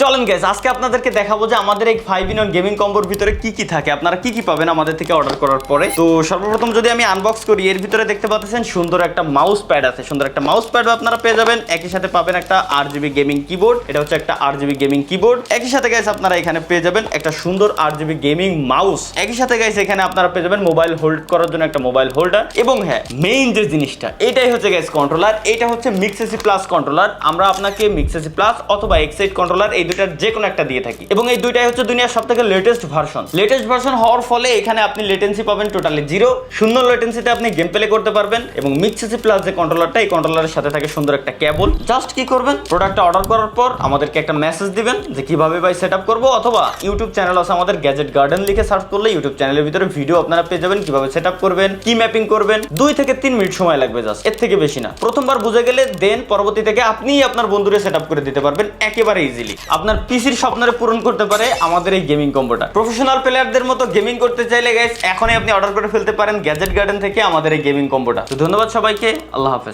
চলেন গেস আজকে আপনাদেরকে দেখাবো যে আমাদের এই ফাইভ ইন গেমিং কম্বোর ভিতরে কি কি থাকে। আপনারা কি কি পাবেন আমাদের থেকে অর্ডার করার পরে? তো সর্বপ্রথম যদি আমি আনবক্স করি, এর ভিতরে দেখতে পাচ্ছেন সুন্দর একটা মাউস প্যাড আছে। সুন্দর একটা মাউস প্যাড আপনারা পেয়ে যাবেন। একই সাথে পাবেন একটা আর জিবি গেমিং কিবোর্ড এটা হচ্ছে একটা আর জিবি গেমিং কিবোর্ড একই সাথে গাইস আপনারা এখানে পেয়ে যাবেন একটা সুন্দর আর জিবি গেমিং মাউস একই সাথে গাইস এখানে আপনারা পেয়ে যাবেন মোবাইল হোল্ড করার জন্য একটা মোবাইল হোল্ডার এবং হ্যাঁ মেইন যে জিনিসটা, এটাই হচ্ছে গাইস কন্ট্রোলার এটা হচ্ছে মিক্সেসি প্লাস কন্ট্রোলার আমরা আপনাকে মিক্সেসি প্লাস অথবা এক্সাইট কন্ট্রোলার দুইটার যে কোনো একটা দিয়ে থাকি। এবং এই দুইটাই হচ্ছে দুনিয়ার সব থেকে লেটেস্ট ভার্সন লেটেস্ট ভার্সন হওয়ার ফলে এখানে আপনি লেটেন্সি পাবেন টোটালি জিরো শূন্য লেটেন্সিতে আপনি গেম প্লে করতে পারবেন এবং মিক্সেসি প্লাস যে কন্ট্রোলারটা এই কন্ট্রোলারের সাথে থাকে সুন্দর একটা কেবল জাস্ট কি করবেন? প্রোডাক্টটা অর্ডার করার পর আমাদেরকে একটা মেসেজ দিবেন যে কীভাবে ভাই সেট আপ করব অথবা ইউটিউব চ্যানেল আছে আমাদের গ্যাজেট গার্ডেন লিখে সার্চ করলে ইউটিউব চ্যানেলের ভিতরে ভিডিও আপনারা পেয়ে যাবেন, কীভাবে সেট আপ করবেন, কি ম্যাপিং করবেন। দুই থেকে তিন মিনিট সময় লাগবে জাস্ট এর থেকে বেশি না। প্রথমবার বুঝে গেলে দেন পরবর্তী থেকে আপনিই আপনার বন্ধুরে সেট আপ করে দিতে পারবেন একেবারে ইজিলি আপনার পিসির স্বপ্নের পূরণ করতে পারে আমাদের এই গেমিং কম্বোটা প্রফেশনাল প্লেয়ারদের মতো গেমিং করতে চাইলে গাইস এখনই আপনি অর্ডার করে ফেলতে পারেন গ্যাজেট গার্ডেন থেকে আমাদের এই গেমিং কম্বোটা তো ধন্যবাদ সবাইকে, আল্লাহ হাফেজ।